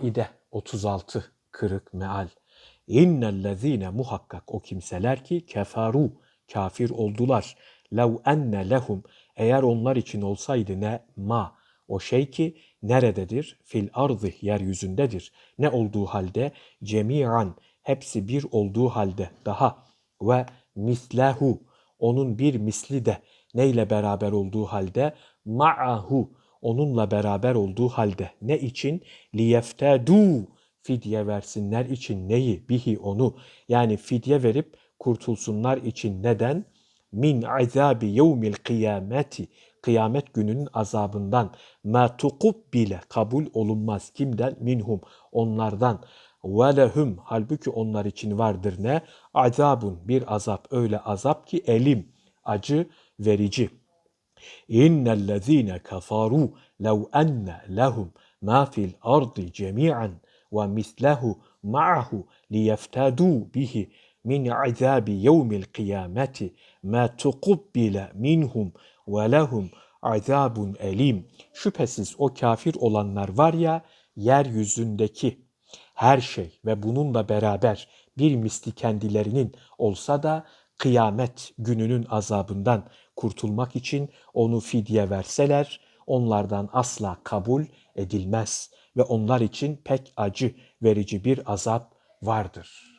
Maide 36 kırık meal. İnnellezîne muhakkak o kimseler ki keferu kafir oldular. Lev enne lehum eğer onlar için olsaydı ne ma o şey ki nerededir? Fil ardı yeryüzündedir. Ne olduğu halde cemi'an hepsi bir olduğu halde daha ve mislehu onun bir misli de neyle beraber olduğu halde ma'ahu onunla beraber olduğu halde ne için? Liyeftedû fidye versinler için neyi? Bihi onu. Yani fidye verip kurtulsunlar için neden? Min azabi yevmil kıyameti kıyamet gününün azabından. Ma bile kabul olunmaz. Kimden? Minhum. Onlardan. Ve lehum halbuki onlar için vardır ne? Azabun bir azap. Öyle azap ki elim acı verici İnnellezîne kafaru lev enne lehum ma fil ardı cemi'an ve mislehu ma'ahu liyeftadû bihi min azabi yevmil kıyameti ma tukubbile minhum ve lehum azabun elim. Şüphesiz o kafir olanlar var ya yeryüzündeki her şey ve bununla beraber bir misli kendilerinin olsa da kıyamet gününün azabından kurtulmak için onu fidye verseler onlardan asla kabul edilmez ve onlar için pek acı verici bir azap vardır.''